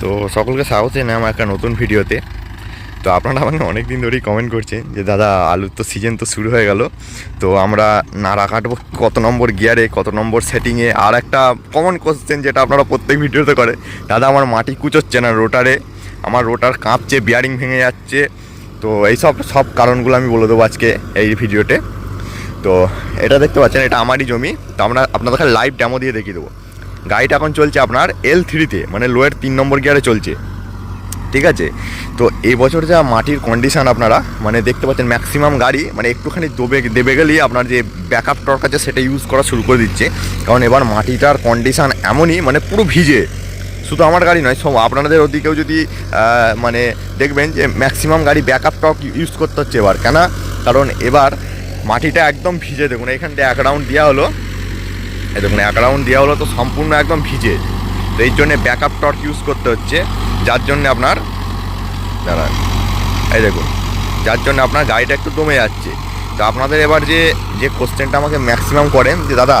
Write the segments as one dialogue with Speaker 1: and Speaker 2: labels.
Speaker 1: তো সকলকে স্বাগত জানাই আমার একটা নতুন ভিডিওতে। তো আপনারা আমাকে অনেক দিন ধরেই কমেন্ট করছেন যে, দাদা, আলুর তো সিজন তো শুরু হয়ে গেল। তো আমরা নাড়া কাটবো কত নম্বর গিয়ারে কত নম্বর সেটিংয়ে আর একটা কমন কোশ্চেন যেটা আপনারা প্রত্যেক ভিডিওতে করে, দাদা, আমার মাটি কুচোচ্ছে না রোটারে। আমার রোটার কাঁপছে বিয়ারিং ভেঙে যাচ্ছে। তো এইসব সব কারণগুলো আমি বলে দেবো আজকে এই ভিডিওতে। তো এটা দেখতে পাচ্ছেন, এটা আমারই জমি। তো আমরা আপনাদের লাইভ ডেমো দিয়ে দেখিয়ে দেবো। গাড়িটা এখন চলছে আপনার এল থ্রিতে মানে লোয়ের তিন নম্বর গিয়ারে চলছে। ঠিক আছে? তো এই বছর যা মাটির কন্ডিশান আপনারা মানে দেখতে পাচ্ছেন ম্যাক্সিমাম গাড়ি মানে একটুখানি দবে, দেবে গেলেই আপনার যে ব্যাকআপ টর্ক আছে সেটা ইউজ করা শুরু করে দিচ্ছে। কারণ এবার মাটিটার কন্ডিশান এমনই মানে পুরো ভিজে। শুধু আমার গাড়ি নয়, সব আপনাদের ওদিকেও যদি মানে দেখবেন যে ম্যাক্সিমাম গাড়ি ব্যাকআপ টর্ক ইউজ করতে হচ্ছে এবার। কেন? কারণ এবার মাটিটা একদম ভিজে, দেখুন এখানটা এক রাউন্ড দেওয়া হলো। দেখুন, এক রাউন্ড দেওয়া হলো, তো সম্পূর্ণ একদম ভিজে। তো এই জন্যে ব্যাকআপ টর্ক ইউজ করতে হচ্ছে, যার জন্য আপনার, দাঁড়ান, এই দেখুন, যার জন্য আপনার গাড়িটা একটু দমে যাচ্ছে। তো আপনাদের এবার যে যে কোশ্চেনটা আমাকে ম্যাক্সিমাম করেন, যে দাদা,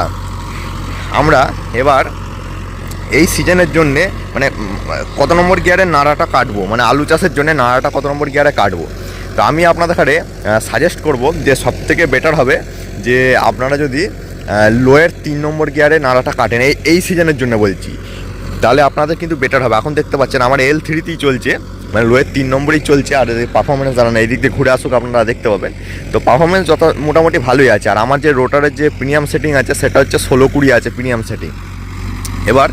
Speaker 1: আমরা এবার এই সিজনের জন্যে মানে কত নম্বর গিয়ারে নাড়াটা কাটবো? মানে আলু চাষের জন্য নাড়াটা কত নম্বর গিয়ারে কাটবো? তো আমি আপনাদের সাজেস্ট করব যে সব থেকে বেটার হবে যে আপনারা যদি লোয়ের তিন নম্বর গিয়ারে নাড়াটা কাটেন। এই এই সিজনের জন্য বলছি। তাহলে আপনাদের কিন্তু বেটার হবে। এখন দেখতে পাচ্ছেন আমার এল থ্রিতেই চলছে। মানে লোয়ের তিন নম্বরই চলছে আর পারফরমেন্স জানা না এই দিক দিয়ে ঘুরে আসুক আপনারা দেখতে পাবেন। তো পারফরমেন্স যত মোটামুটি ভালোই আছে। আর আমার যে রোটারের যে প্রিমিয়াম সেটিং আছে, সেটা হচ্ছে ষোলো কুড়ি আছে প্রিমিয়াম সেটিং এবার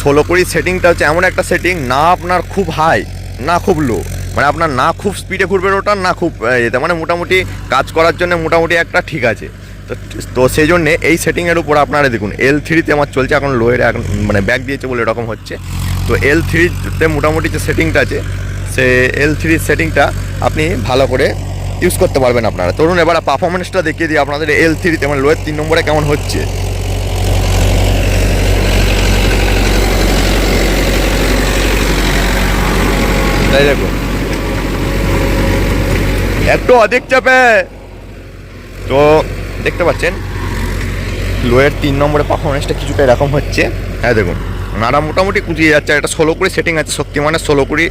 Speaker 1: ষোলো কুড়ি সেটিংটা হচ্ছে এমন একটা সেটিং না আপনার খুব হাই না খুব লো মানে আপনার না খুব স্পিডে ঘুরবে রোটার না খুব মানে মোটামুটি কাজ করার জন্য মোটামুটি একটা ঠিক আছে। তো সেই জন্যে এই সেটিংয়ের উপর আপনারা দেখুন এল থ্রিতে আমার চলছে, এখন লোয়ের এখন মানে ব্যাক দিয়েছে বলে এরকম হচ্ছে। তো এল থ্রিতে মোটামুটি যে সেটিংটা আছে, সে এল থ্রির সেটিংটা আপনি ভালো করে ইউজ করতে পারবেন আপনারা। ধরুন এবার পারফরমেন্সটা দেখিয়ে দিই আপনাদের এল থ্রিতে মানে লোয়ের তিন নম্বরে কেমন হচ্ছে। তাই দেখুন। একটু অধিক চাপে। তো দেখতে পাচ্ছেন? লোয়ের তিন নম্বরে পারফরমেন্সটা কিছুটা এরকম হচ্ছে। হ্যাঁ দেখুন। নাড়া মোটামুটি কুচিয়ে যাচ্ছে একটা ষোলো কুড়ি সেটিং আছে শক্তিমানের ষোলো কুড়ি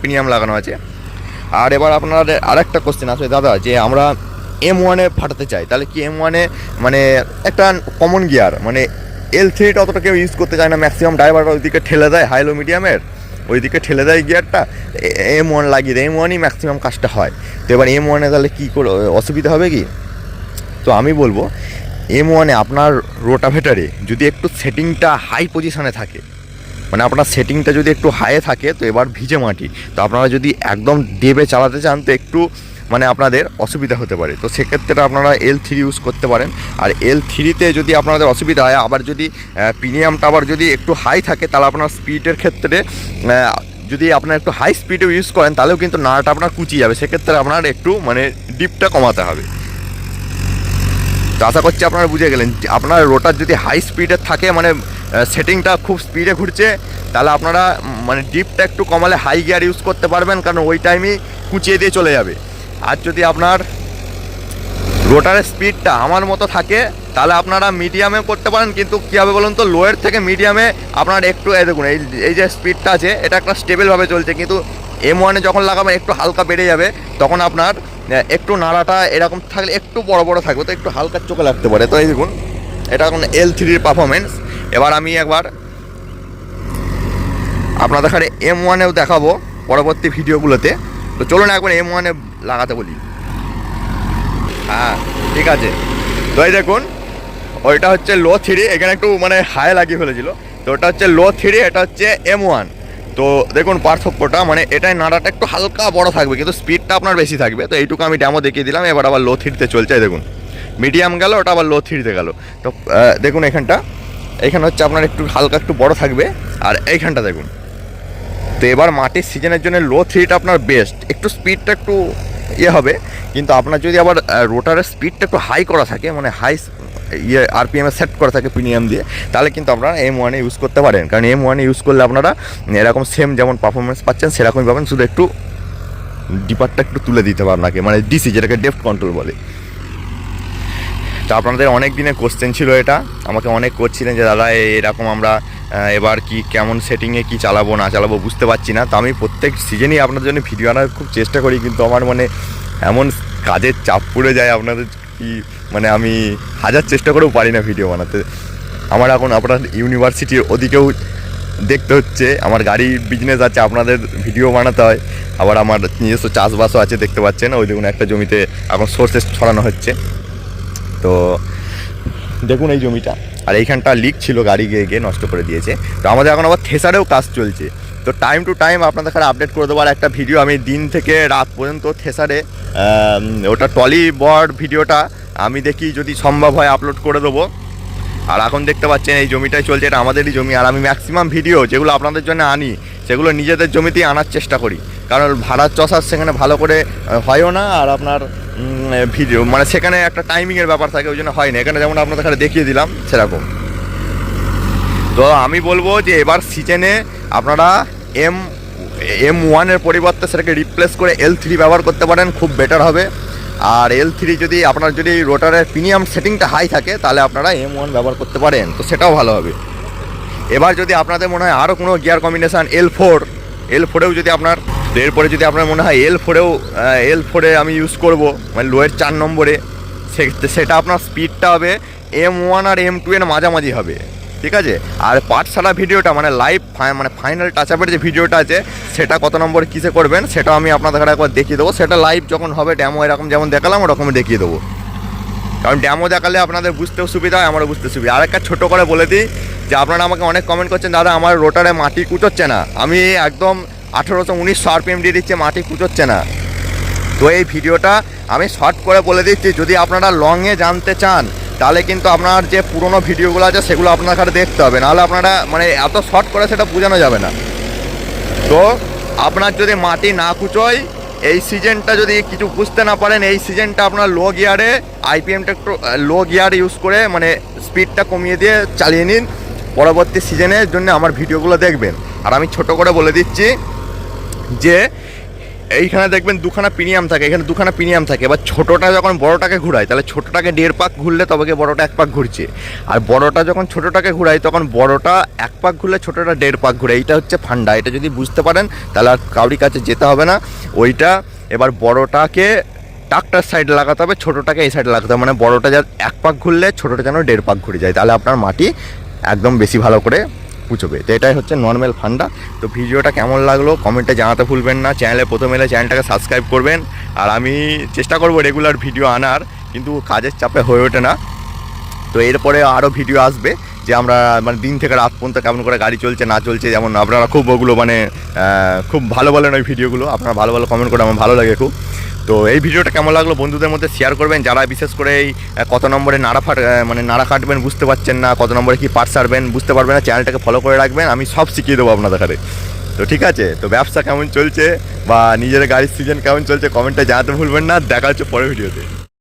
Speaker 1: প্রিমিয়াম লাগানো আছে। আর এবার আপনাদের আরেকটা কোশ্চেন আসবে দাদা, যে আমরা এম ওয়ানে ফাটাতে চাই, তাহলে কি এম ওয়ানে মানে একটা কমন গিয়ার মানে এল থ্রিটা অতটা কেউ ইউজ করতে চায় না ম্যাক্সিমাম ড্রাইভার ওইদিকে ঠেলে দেয় হাইলো মিডিয়ামের ওইদিকে ঠেলে দেয় গিয়ারটা এম ওয়ান লাগিয়ে দেয় এম ওয়ানই ম্যাক্সিমাম কাজটা হয়। তো এবার এম ওয়ানে তাহলে কী করে, অসুবিধা হবে কি? তো আমি বলব এম ওয়ানে আপনার রোটাভেটারে যদি একটু সেটিংটা হাই পজিশনে থাকে মানে আপনার সেটিংটা যদি একটু হাইয়ে থাকে, তো এবার ভিজে মাটি, তো আপনারা যদি একদম ডেবে চালাতে চান, তো একটু মানে আপনাদের অসুবিধা হতে পারে। তো সেক্ষেত্রে আপনারা এল থ্রি ইউজ করতে পারেন। আর এল থ্রিতে যদি আপনাদের অসুবিধা হয়, আবার যদি প্রিমিয়ামটা আবার যদি একটু হাই থাকে, তাহলে আপনার স্পিডের ক্ষেত্রে যদি আপনার একটু হাই স্পিডে ইউজ করেন, তাহলেও কিন্তু নাড়াটা আপনার কুচিয়ে যাবে। সেক্ষেত্রে আপনার একটু মানে ডিপটা কমাতে হবে। তো আশা করছি আপনারা বুঝে গেলেন। আপনার রোটার যদি হাই স্পিডে থাকে মানে সেটিংটা খুব স্পিডে ঘুরছে, তাহলে আপনারা মানে ডিপটা একটু কমালে হাই গিয়ার ইউজ করতে পারবেন, কারণ ওই টাইমই কুচিয়ে দিয়ে চলে যাবে। আর যদি আপনার রোটারের স্পিডটা আমার মতো থাকে, তাহলে আপনারা মিডিয়ামে করতে পারেন, কিন্তু কী হবে বলুন তো লোয়ের থেকে মিডিয়ামে আপনার একটু, এই দেখুন, এই এই যে স্পিডটা আছে, এটা একটা স্টেবলভাবে চলছে, কিন্তু এম ওয়ানে যখন লাগাবেন, একটু হালকা বেড়ে যাবে, তখন আপনার একটু নাড়াটা এরকম থাকলে একটু বড় বড় থাকবে, তো একটু হালকা চোখে লাগতে পারে। তো এই দেখুন, এটা এখন এল থ্রির পারফরমেন্স এবার আমি একবার আপনাদের এখানে এম ওয়ানেও দেখাবো পরবর্তী ভিডিওগুলোতে। তো চলুন একবার এম ওয়ানে লাগাতে বলি। হ্যাঁ ঠিক আছে। তো এই দেখুন, ওইটা হচ্ছে লো থ্রি এখানে একটু মানে হাই লাগিয়ে ফেলেছিল। তো ওটা হচ্ছে লো থ্রি এটা হচ্ছে এম ওয়ান তো দেখুন, পার্থক্যটা মানে এটাই নাড়াটা একটু হালকা বড় থাকবে, কিন্তু স্পিডটা আপনার বেশি থাকবে। তো এইটুকু আমি ড্যামো দেখিয়ে দিলাম, এবার আবার লো থ্রিতে চলছে, দেখুন। মিডিয়াম গেল, ওটা আবার লো থ্রিতে গেল। তো দেখুন এখানটা। এখানে হচ্ছে আপনার একটু হালকা একটু বড় থাকবে, আর এইখানটা দেখুন। তো এবার মাটির সিজনের জন্য লো থ্রিটা আপনার বেস্ট একটু স্পিডটা একটু ইয়ে হবে, কিন্তু আপনার যদি আবার রোটারের স্পিডটা একটু হাই করা থাকে মানে হাই ইয়ে আরপিএম সেট করা থাকে প্রিমিয়াম দিয়ে, তাহলে কিন্তু আপনারা এম ওয়ানে ইউজ করতে পারেন। কারণ এম ওয়ানে ইউজ করলে আপনারা এরকম সেম যেমন পারফরমেন্স পাচ্ছেন, সেরকমই পাবেন। শুধু একটু ডিপারটা একটু তুলে দিতে হবে আপনাকে মানে ডিসি যেটাকে ডেফট কন্ট্রোল বলে। তো আপনাদের অনেক দিনের কোশ্চেন ছিল এটা। আমাকে অনেক করছিলেন যে, দাদা এরকম আমরা এবার কি, কেমন সেটিংয়ে কি চালাবো, না চালাবো বুঝতে পারছি না। তো আমি প্রত্যেক সিজনেই আপনাদের জন্য ভিডিও আনার খুব চেষ্টা করি, কিন্তু আমার মানে এমন কাজের চাপ পড়ে যায় আপনাদের কি মানে আমি হাজার চেষ্টা করেও পারি না ভিডিও বানাতে। আমার এখন আপনার ইউনিভার্সিটির ওদিকেও দেখতে হচ্ছে, আমার গাড়ির বিজনেস আছে, আপনাদের ভিডিও বানাতে হয়। আবার আমার নিজস্ব চাষবাসও আছে, দেখতে পাচ্ছেন। ওই দেখুন, একটা জমিতে এখন সোর্সেস ছড়ানো হচ্ছে। তো দেখুন এই জমিটা। আর এইখানটা লিক ছিল, গাড়ি গিয়ে গিয়ে নষ্ট করে দিয়েছে। তো আমাদের এখন আবার থেসারেও কাজ চলছে। তো টাইম টু টাইম আপনাদের কাছে আপডেট করে দেবো। আর একটা ভিডিও আমি দিন থেকে রাত পর্যন্ত থেসারে ওটা টলি বর্ড ভিডিওটা আমি দেখি যদি সম্ভব হয় আপলোড করে দেবো। আর এখন দেখতে পাচ্ছেন এই জমিটাই চলছে, এটা আমাদেরই জমি। আর আমি ম্যাক্সিমাম ভিডিও যেগুলো আপনাদের জন্য আনি, সেগুলো নিজেদের জমিতেই আনার চেষ্টা করি। কারণ ভাড়ার চষার সেখানে ভালো করে হয়ও না, আর আপনার ভিডিও মানে সেখানে একটা টাইমিংয়ের ব্যাপার থাকে, ওই জন্য হয় না। এখানে যেমন আপনাদের এখানে দেখিয়ে দিলাম, সেরকম। তো আমি বলব যে এবার সিজনে আপনারা এম এম ওয়ানের পরিবর্তে সেটাকে রিপ্লেস করে এল থ্রি ব্যবহার করতে পারেন, খুব বেটার হবে। আর এল থ্রি যদি আপনার যদি রোটারের প্রিমিয়াম সেটিংটা হাই থাকে, তাহলে আপনারা এম ওয়ান ব্যবহার করতে পারেন, তো সেটাও ভালো হবে। এবার যদি আপনাদের মনে হয় আরও কোনো gear combination L four L ফোরেও যদি আপনার এরপরে যদি আপনার মনে হয় এল ফোরেও এল ফোরে আমি ইউজ করব মানে লোয়ের চার নম্বরে সেটা আপনার স্পিডটা হবে এম ওয়ান আর এম টু এর মাঝামাঝি হবে। ঠিক আছে? আর পাঠশালা ভিডিওটা মানে লাইভ মানে ফাইনাল টাচ আপের যে ভিডিওটা আছে, সেটা কত নম্বর কিসে করবেন, সেটা আমি আপনাদের একবার দেখিয়ে দেবো। সেটা লাইভ যখন হবে ড্যামো এরকম যেমন দেখালাম ওরকম দেখিয়ে দেবো। কারণ ড্যামো দেখালে আপনাদের বুঝতেও সুবিধা হয়, আমারও বুঝতে সুবিধা আর একটা ছোটো করে বলে দিই, যে আপনারা আমাকে অনেক কমেন্ট করছেন, দাদা, আমার রোটারে মাটি কুচোচ্ছে না। আমি একদম আঠেরোশো উনিশশো আরপিএম দিয়ে দিচ্ছি, মাটি কুচোচ্ছে না। তো এই ভিডিওটা আমি শর্ট করে বলে দিচ্ছি, যদি আপনারা লংয়ে জানতে চান তাহলে কিন্তু আপনার যে পুরনো ভিডিওগুলো আছে, সেগুলো আপনার কাছে দেখতে হবে। নাহলে আপনারা মানে এত শর্ট করে সেটা বোঝানো যাবে না। তো, আপনার যদি মাটি না কুচোয়, এই সিজনটা যদি কিছু বুঝতে না পারেন, এই সিজনটা আপনার লো গিয়ারে আইপিএমটা একটু লো গিয়ার ইউজ করে মানে স্পিডটা কমিয়ে দিয়ে চালিয়ে নিন। পরবর্তী সিজনের জন্য আমার ভিডিওগুলো দেখবেন। আর আমি ছোট করে বলে দিচ্ছি যে এইখানে দেখবেন দুখানা প্রিমিয়াম থাকে, এখানে দুখানা প্রিমিয়াম থাকে। এবার ছোটোটা যখন বড়টাকে ঘুরায়, তাহলে ছোটোটাকে দেড় পাক ঘুরলে তবে বড়টা এক পাক ঘুরছে। আর বড়টা যখন ছোটোটাকে ঘুরায়, তখন বড়টা এক পাক ঘুরলে ছোটোটা দেড় পাক ঘুরে। এইটা হচ্ছে ফান্ডা। এটা যদি বুঝতে পারেন, তাহলে আর কাউরি কাছে যেতে হবে না। ওইটা এবার বড়টাকে টাকটার সাইডে লাগাতে হবে, ছোটোটাকে এই সাইডে লাগাতে হবে। মানে বড়টা যা এক পাক ঘুরলে ছোটোটা যেন দেড় পাক ঘুরে যায়। তাহলে আপনার মাটি একদম বেশি ভালো করে পুচোবে তো এটাই হচ্ছে নর্মাল ফান্ডা। তো ভিডিওটা কেমন লাগল কমেন্টে জানাতে ভুলবেন না। চ্যানেলে প্রথম এলে চ্যানেলটাকে সাবস্ক্রাইব করবেন। আর আমি চেষ্টা করব রেগুলার ভিডিও আনার, কিন্তু কাজের চাপে হয়ে ওঠে না। তো এরপরে আরও ভিডিও আসবে যে আমরা মানে দিন থেকে রাত পর্যন্ত কেমন করে গাড়ি চলছে, না চলছে, যেমন আপনারা খুব ওগুলো মানে খুব ভালো বলেন ওই ভিডিওগুলো আপনারা ভালো ভালো কমেন্ট করে আমার ভালো লাগে খুব। তো এই ভিডিওটা কেমন লাগল বন্ধুদের মধ্যে শেয়ার করবেন? যারা বিশেষ করে এই কত নম্বরে নাড়া ফাট মানে নাড়া কাটবেন বুঝতে পারছেন না, কত নম্বরে কি পার্ট সারবেন বুঝতে পারবেন না চ্যানেলটাকে ফলো করে রাখবেন, আমি সব শিখিয়ে দেবো আপনাদের কাছে তো ঠিক আছে, তো ব্যবসা কেমন চলছে বা নিজের গাড়ির সিজন কেমন চলছে কমেন্টে জানাতে ভুলবেন না, দেখা হচ্ছে পরের ভিডিওতে